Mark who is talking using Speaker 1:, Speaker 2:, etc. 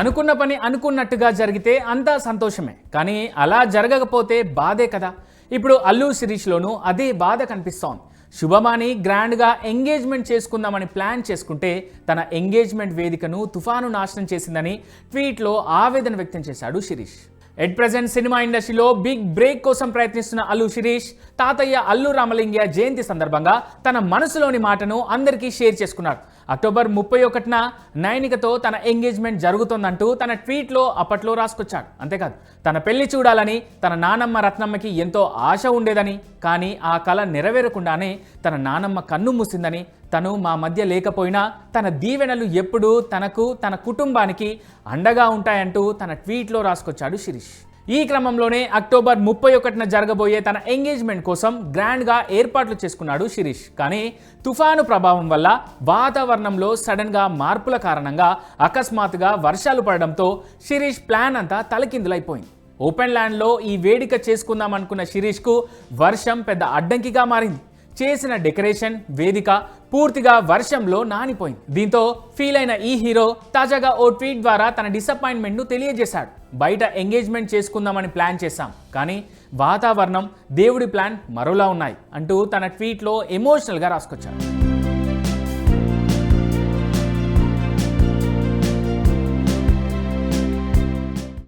Speaker 1: అనుకున్న పని అనుకున్నట్టుగా జరిగితే అంతా సంతోషమే. కానీ అలా జరగకపోతే బాధే కదా. ఇప్పుడు అల్లు శిరీష్లోనూ అదే బాధ కనిపిస్తోంది. శుభమాని గ్రాండ్గా ఎంగేజ్మెంట్ చేసుకుందామని ప్లాన్ చేసుకుంటే తన ఎంగేజ్మెంట్ వేదికను తుఫాను నాశనం చేసిందని ట్వీట్లో ఆవేదన వ్యక్తం చేశాడు శిరీష్. ఎట్ ప్రజెంట్ సినిమా ఇండస్ట్రీలో బిగ్ బ్రేక్ కోసం ప్రయత్నిస్తున్న అల్లు శిరీష్ తాతయ్య అల్లు రామలింగయ్య జయంతి సందర్భంగా తన మనసులోని మాటను అందరికీ షేర్ చేసుకున్నాడు అక్టోబర్ ముప్పై ఒకటిన నైనికతో తన ఎంగేజ్మెంట్ జరుగుతోందంటూ తన ట్వీట్లో అప్పట్లో రాసుకొచ్చాడు. అంతేకాదు తన పెళ్ళి చూడాలని తన నానమ్మ రత్నమ్మకి ఎంతో ఆశ ఉండేదని కానీ ఆ కళ నెరవేరకుండానే తన నానమ్మ కన్ను మూసిందని తను మా మధ్య లేకపోయినా తన దీవెనలు ఎప్పుడూ తనకు తన కుటుంబానికి అండగా ఉంటాయంటూ తన ట్వీట్లో రాసుకొచ్చాడు శిరీష్. ఈ క్రమంలోనే అక్టోబర్ ముప్పై ఒకటిన జరగబోయే తన ఎంగేజ్మెంట్ కోసం గ్రాండ్గా ఏర్పాట్లు చేసుకున్నాడు శిరీష్. కానీ తుఫాను ప్రభావం వల్ల వాతావరణంలో సడన్గా మార్పుల కారణంగా అకస్మాత్తుగా వర్షాలు పడడంతో శిరీష్ ప్లాన్ అంతా తలకిందులైపోయింది. ఓపెన్ ల్యాండ్లో ఈ వేడుక చేసుకుందాం అనుకున్న శిరీష్కు వర్షం పెద్ద అడ్డంకిగా మారింది. చేసిన డెకరేషన్ వేదిక పూర్తిగా వర్షంలో నానిపోయింది. దీంతో ఫీల్ అయిన ఈ హీరో తాజాగా ఓ ట్వీట్ ద్వారా తన డిసప్పాయింట్మెంట్ను తెలియజేశాడు. బయట ఎంగేజ్మెంట్ చేసుకుందామని ప్లాన్ చేశాం కానీ వాతావరణం దేవుడి ప్లాన్ మరోలా ఉన్నాయి అంటూ తన ట్వీట్లో ఎమోషనల్గా రాసుకొచ్చాడు